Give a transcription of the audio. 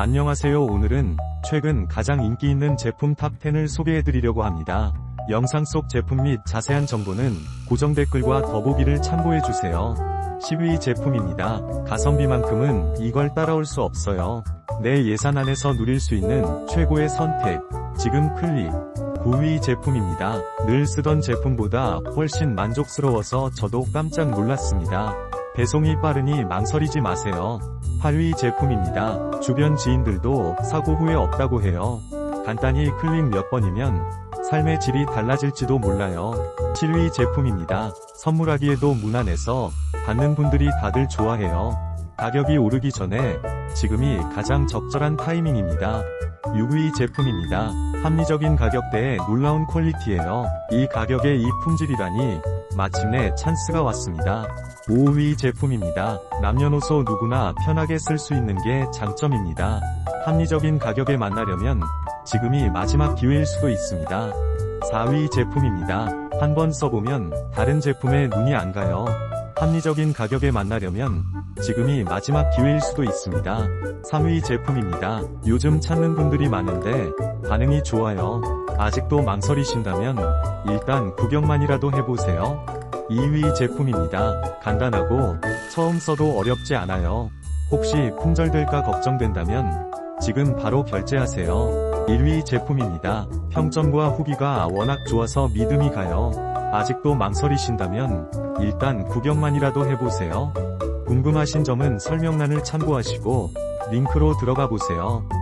안녕하세요 오늘은 최근 가장 인기 있는 제품 탑10을 소개해드리려고 합니다. 영상 속 제품 및 자세한 정보는 고정 댓글과 더보기를 참고해주세요. 10위 제품입니다. 가성비만큼은 이걸 따라올 수 없어요. 내 예산 안에서 누릴 수 있는 최고의 선택. 지금 클릭. 9위 제품입니다. 늘 쓰던 제품보다 훨씬 만족스러워서 저도 깜짝 놀랐습니다. 배송이 빠르니 망설이지 마세요. 8위 제품입니다. 주변 지인들도 사고 후에 없다고 해요. 간단히 클릭 몇 번이면 삶의 질이 달라질지도 몰라요. 7위 제품입니다. 선물하기에도 무난해서 받는 분들이 다들 좋아해요. 가격이 오르기 전에 지금이 가장 적절한 타이밍입니다. 6위 제품입니다. 합리적인 가격대에 놀라운 퀄리티예요. 이 가격에 이 품질이라니 마침내 찬스가 왔습니다. 5위 제품입니다. 남녀노소 누구나 편하게 쓸 수 있는 게 장점입니다. 합리적인 가격에 만나려면 지금이 마지막 기회일 수도 있습니다. 4위 제품입니다. 한번 써보면 다른 제품에 눈이 안 가요. 합리적인 가격에 만나려면 지금이 마지막 기회일 수도 있습니다. 3위 제품입니다. 요즘 찾는 분들이 많은데 반응이 좋아요. 아직도 망설이신다면 일단 구경만이라도 해보세요. 2위 제품입니다. 간단하고 처음 써도 어렵지 않아요. 혹시 품절될까 걱정된다면 지금 바로 결제하세요. 1위 제품입니다. 평점과 후기가 워낙 좋아서 믿음이 가요. 아직도 망설이신다면 일단 구경만이라도 해보세요. 궁금하신 점은 설명란을 참고하시고 링크로 들어가 보세요.